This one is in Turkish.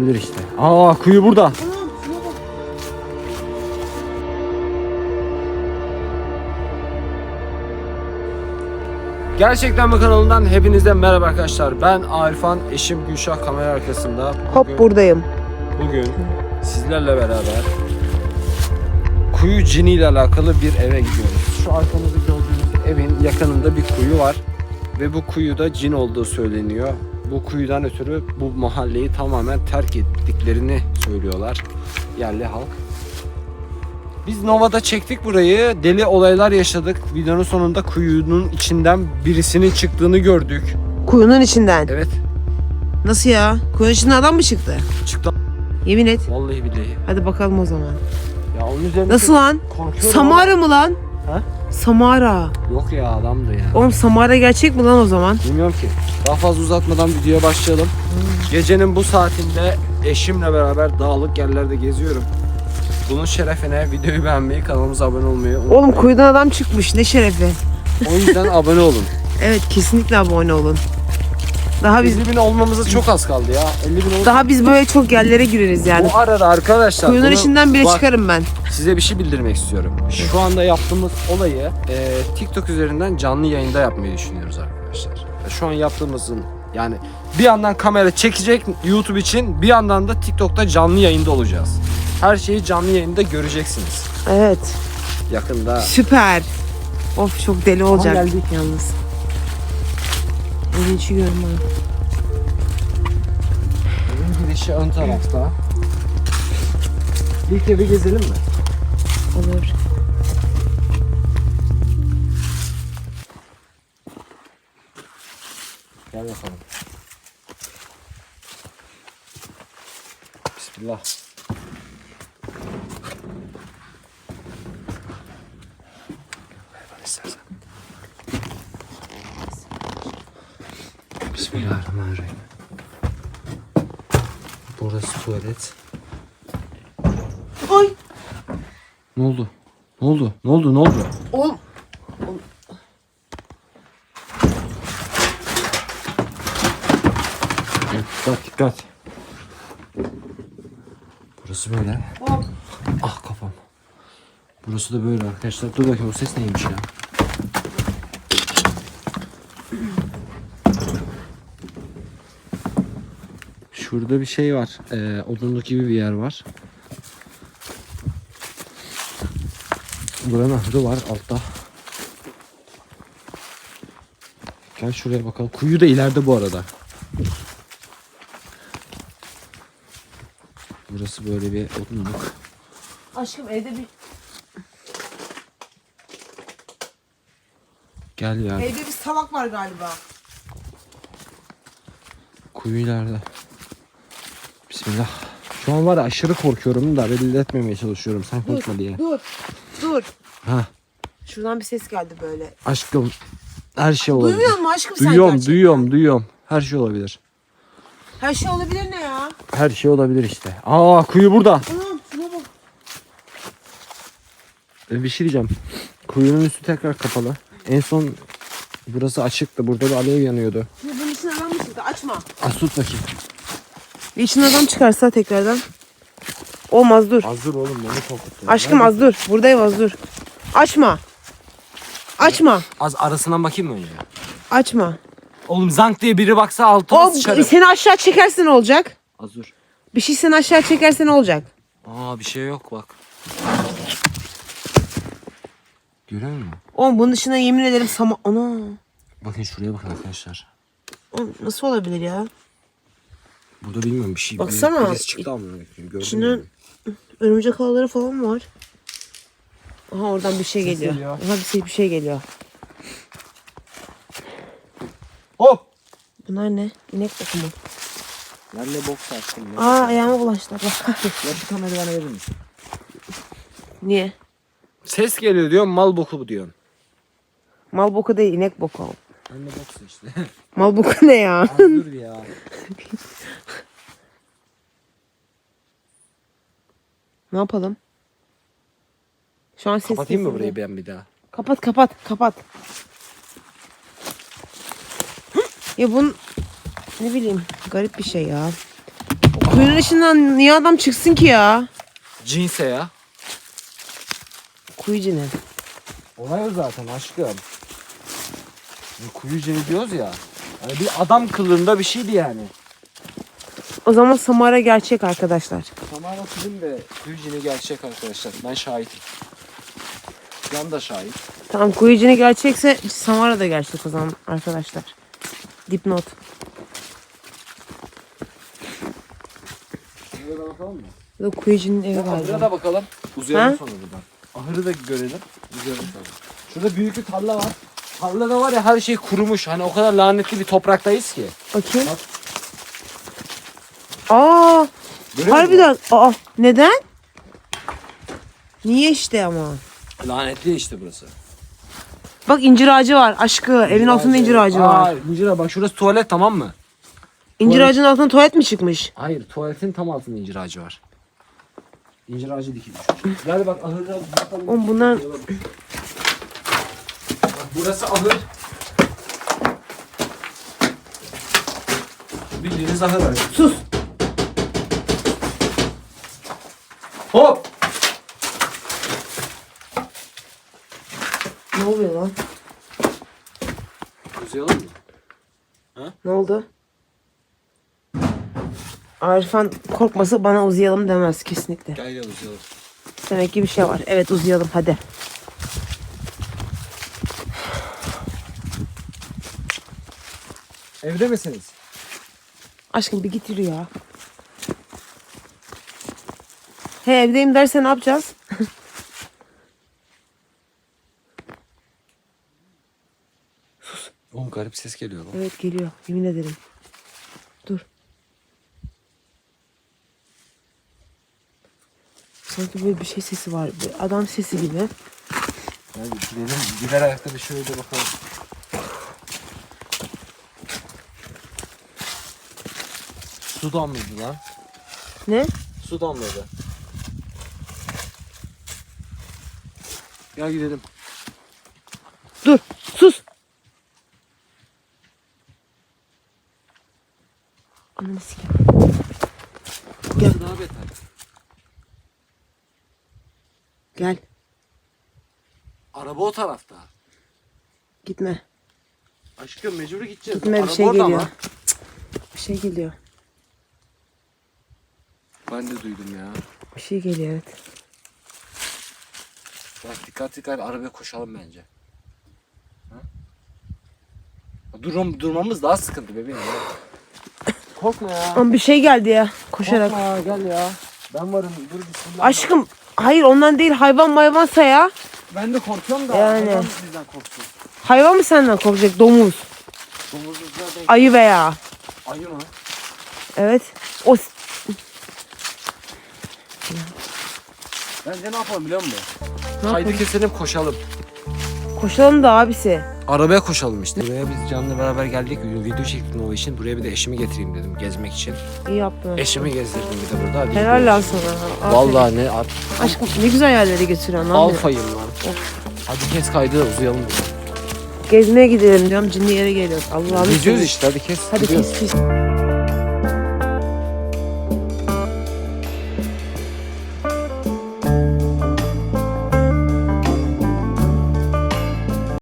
Bilir işte. Aa kuyu burada. Gerçekten mi kanalından hepinize merhaba arkadaşlar. Ben Arifan, eşim Gülşah kamera arkasında. Hop Bugün- buradayım. Bugün sizlerle beraber kuyu cini ile alakalı bir eve gidiyoruz. Şu arkamızda gördüğünüz evin yakınında bir kuyu var ve bu kuyuda cin olduğu söyleniyor. Bu kuyudan ötürü bu mahalleyi tamamen terk ettiklerini söylüyorlar yerli halk. Biz Nova'da çektik burayı. Deli olaylar yaşadık. Videonun sonunda kuyunun içinden birisinin çıktığını gördük. Kuyunun içinden. Evet. Nasıl ya? Kuyunun içinden adam mı çıktı? Çıktı. Yemin et. Vallahi billahi. Hadi bakalım o zaman. Ya onun üzerine Nasıl lan? Samara mı lan? Ha? Samara. Yok ya adamdı ya. Oğlum Samara gerçek mi lan o zaman? Bilmiyorum ki. Daha fazla uzatmadan videoya başlayalım. Gecenin bu saatinde eşimle beraber dağlık yerlerde geziyorum. Bunun şerefine videoyu beğenmeyi, kanalımıza abone olmayı unutmayın. Oğlum kuyudan adam çıkmış. Ne şerefi. O yüzden abone olun. Evet kesinlikle abone olun. Daha biz 50 bin olmamıza çok az kaldı ya. 50 bin olursa daha biz böyle çok yerlere gireriz yani. bu arada arkadaşlar Kuyunun bunu- içinden bile bak, çıkarım ben. Size bir şey bildirmek istiyorum. Şu anda yaptığımız olayı e, TikTok üzerinden canlı yayında yapmayı düşünüyoruz arkadaşlar. Şu an yaptığımızın yani bir yandan kamera çekecek YouTube için bir yandan da TikTok'ta canlı yayında olacağız. Her şeyi canlı yayında göreceksiniz. Evet. Yakında. Süper. Of çok deli olacak geldik. yalnız. Evin içi görme. Evin girişi ön tarafta. İlk evi gezelim mi? Olur. Gel bakalım. Bismillah. Bismillahirrahmanirrahim. Burası tuvalet. Ay. Ne oldu? Ne oldu? Ne oldu? Ne oldu? Oğlum. Dikkat dikkat. Burası böyle. Hop. Ah kafam. Burası da böyle arkadaşlar. Dur bakayım o ses neymiş ya. Şurada bir şey var. Ee, odunluk gibi bir yer var. Buranın ahırı var altta. Gel şuraya bakalım. Kuyu da ileride bu arada. Burası böyle bir odunluk. Aşkım evde bir Gel ya. evde bir salak var galiba. Kuyu ileride. Bismillah. Şu an var ya aşırı korkuyorum da belli etmemeye çalışıyorum. Sen korkma diye. Dur. Dur. Ha, Şuradan bir ses geldi böyle. aşkım her şey olabilir. Duymuyor musun aşkım sen Duyuyorum, gerçekten? duyuyorum, duyuyorum. Her şey olabilir. Her şey olabilir ne ya? Her şey olabilir işte. Aa kuyu burada. Anam şuna bak. Ee, Bir şey diyeceğim. Kuyunun üstü tekrar kapalı. En son burası açıktı. Burada bir alev yanıyordu. Şimdi bunun mı çıktı? Açma. Az tut bakayım. Bir içinden adam çıkarsa tekrardan. Olmaz dur. Az dur oğlum beni korkuttun. Aşkım az dur. Buradayım az dur. Açma. Açma. Az arasından bakayım mı önce? Açma. Oğlum zank diye biri baksa altıma O sıçarım. seni aşağı çekerse ne olacak? Az dur. Bir şey seni aşağı çekerse ne olacak? Aa bir şey yok bak. Görüyor musun? Oğlum bunun dışında yemin ederim sama... Ana. Bakın şuraya bakın arkadaşlar. Oğlum nasıl olabilir ya? Burada bilmiyorum bir şey. Baksana. Birisi çıktı ama. Gördün İçinden mü? örümcek ağları falan var. Aha oradan bir şey geliyor. geliyor. Aha bir şey, bir şey geliyor. Hop. Bunlar ne? İnek bakımı. Ben de boks açtım. Ya. Aa ayağıma bulaştı. Kahretsin. Ya şu kamerayı bana verir misin? Niye? Ses geliyor diyor mal boku bu diyorsun. Mal boku değil inek boku. Ben de boks işte. Mal boku ne ya? Az dur ya. Ne yapalım? Şu an ses Kapatayım mı burayı ben bir daha? Kapat kapat kapat. Ya bunun ne bileyim garip bir şey ya. Kuyunun içinden niye adam çıksın ki ya? Cinse ya. Kuyu cini. Olay o zaten aşkım. Kuyu cini diyoruz ya. Yani bir adam kılığında bir şeydi yani. O zaman Samara gerçek arkadaşlar. Tamam film de kuyu cini gerçek arkadaşlar. Ben şahitim. Yan da şahit. Tamam kuyu cini gerçekse Samara da gerçek o zaman arkadaşlar. Dipnot. Şuraya da bakalım mı? Bu kuyu cininin evi Ahıra galiba. da bakalım. Uzayalım Ha? sonra buradan. Ahırı da görelim. Uzayalım sonra. Şurada büyük bir tarla var. Tarlada var ya her şey kurumuş. Hani o kadar lanetli bir topraktayız ki. Bakayım. Bak. Aa, Görüyor harbiden. Aa, neden? Niye işte ama? musun? Lanetli işte burası. Bak incir ağacı var aşkı. Evin altında incir ağacı var. Aa, incir ağacı. Bak şurası tuvalet tamam mı? İncir tuvalet- ağacının altına tuvalet mi çıkmış? Hayır tuvaletin tam altında incir ağacı var. İncir ağacı dikilmiş. Gel bak ahırda bakalım. Oğlum bunlar burası ahır. Bildiğiniz ahır var. sus. Hop! Ne oluyor lan? Uzayalım mı? Ne oldu? Arifan korkması bana uzayalım demez kesinlikle. Gel gel uzayalım. Demek ki bir şey var. Evet uzayalım hadi. Evde misiniz? Aşkım bir yürü ya. He evdeyim derse ne yapacağız? Oğlum garip ses geliyor lan. Evet geliyor. Yemin ederim. Dur. Sanki böyle bir şey sesi var. Bir adam sesi gibi. Gel gidelim. Biber ayakta bir şöyle bakalım. Su damlıyordu lan. Ne? Su damladı. Gel gidelim. Dur. Sus. Ananı sikeyim. Burası daha beter. Gel. Araba o tarafta. Gitme. Aşkım mecbur gideceğiz. Gitme bir Araba şey orada geliyor. ama. Bir şey geliyor. Ben de duydum ya. Bir şey geliyor evet. Bak dikkat dikkat arabaya koşalım bence. Ha? Durum, durmamız daha sıkıntı bebeğim ya. Korkma ya. Ama bir şey geldi ya koşarak. Korkma gel ya. Ben varım. Dur bismillah. Aşkım hayır ondan değil hayvan mayvansa ya. Ben de korkuyorum da. Yani. hayvan bizden korksun. Hayvan mı senden korkacak? Domuz, Domuzuzlar denk. ayı veya. Ayı mı? Evet. O Bence ne yapalım biliyor musun? Ne Kaydı yapalım? keselim koşalım. koşalım da abisi. Arabaya koşalım işte. Buraya biz Can'la beraber geldik. Video çektim o için. Buraya bir de eşimi getireyim dedim gezmek için. İyi yaptın. Eşimi gezdirdim bir de burada. Hadi Helal gidiyoruz. lan sana. Aferin. Vallahi ne at- Aşkım ne güzel yerlere götürüyorsun lan. beni. alfayım lan. Hadi kes kaydı uzayalım. Gezmeye gidelim diyorum. Cinli yere geliyoruz. Allah'ım. Geziyoruz işte hadi kes. Hadi gidiyoruz. kes kes.